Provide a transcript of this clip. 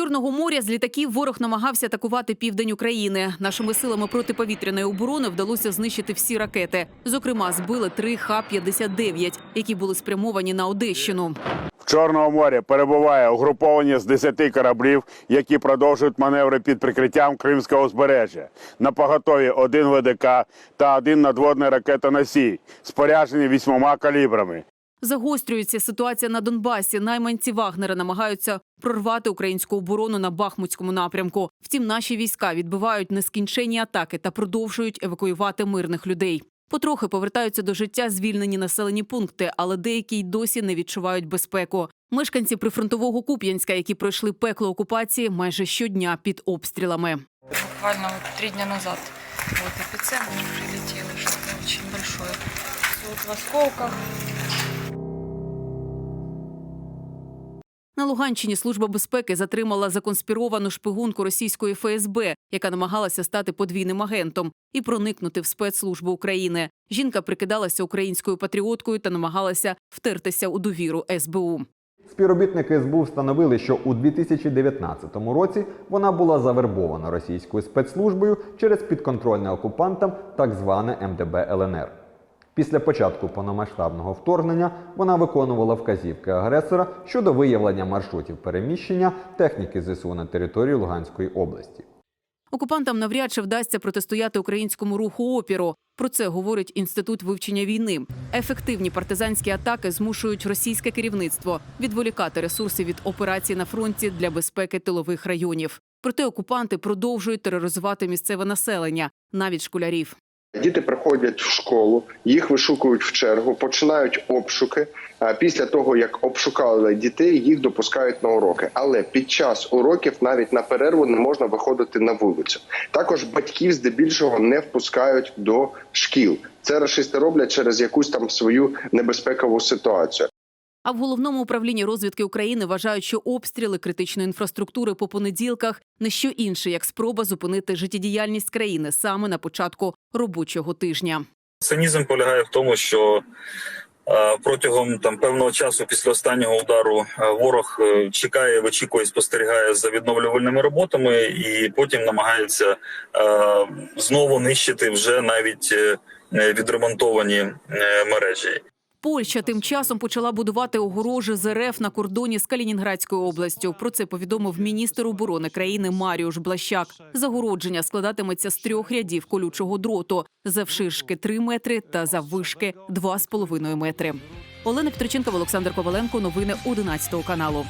Чорного моря з літаків ворог намагався атакувати південь України. Нашими силами протиповітряної оборони вдалося знищити всі ракети. Зокрема, збили три Х-59, які були спрямовані на Одещину. В Чорному морі перебуває угруповання з 10 кораблів, які продовжують маневри під прикриттям Кримського узбережжя. На поготові один ВДК та один надводний ракетоносій, споряджені вісьмома калібрами. Загострюється ситуація на Донбасі. Найманці Вагнера намагаються прорвати українську оборону на Бахмутському напрямку. Втім, наші війська відбивають нескінченні атаки та продовжують евакуювати мирних людей. Потрохи повертаються до життя звільнені населені пункти, але деякі й досі не відчувають безпеку. Мешканці прифронтового Куп'янська, які пройшли пекло окупації, майже щодня під обстрілами. Буквально три дня назад вот эпицентр прилетело что-то очень большое. Всё вот в осколках. На Луганщині служба безпеки затримала законспіровану шпигунку російської ФСБ, яка намагалася стати подвійним агентом і проникнути в спецслужбу України. Жінка прикидалася українською патріоткою та намагалася втертися у довіру СБУ. Співробітники СБУ встановили, що у 2019 році вона була завербована російською спецслужбою через підконтрольне окупантам так зване МДБ ЛНР. Після початку повномасштабного вторгнення вона виконувала вказівки агресора щодо виявлення маршрутів переміщення техніки ЗСУ на території Луганської області. Окупантам навряд чи вдасться протистояти українському руху опіру. Про це говорить інститут вивчення війни. Ефективні партизанські атаки змушують російське керівництво відволікати ресурси від операцій на фронті для безпеки тилових районів. Проте окупанти продовжують тероризувати місцеве населення, навіть школярів. Діти приходять в школу, їх вишукують в чергу, починають обшуки. А після того, як обшукали дітей, їх допускають на уроки. Але під час уроків навіть на перерву не можна виходити на вулицю. Також батьків здебільшого не впускають до шкіл. Це рашисти роблять через якусь там свою небезпекову ситуацію. А в головному управлінні розвідки України вважають, що обстріли критичної інфраструктури по понеділках не що інше, як спроба зупинити життєдіяльність країни саме на початку робочого тижня. Цинізм полягає в тому, що е, протягом там певного часу після останнього удару е, ворог е, чекає, вичікує, спостерігає за відновлювальними роботами, і потім намагається знову нищити вже навіть відремонтовані мережі. Польща тим часом почала будувати огорожі з РФ на кордоні з Калінінградською областю. Про це повідомив міністр оборони країни Маріуш Блащак. Загородження складатиметься з трьох рядів колючого дроту завширшки 3 метри та заввишки 2,5 метри. Олена Петриченкова, Олександр Коваленко. Новини 11 каналу.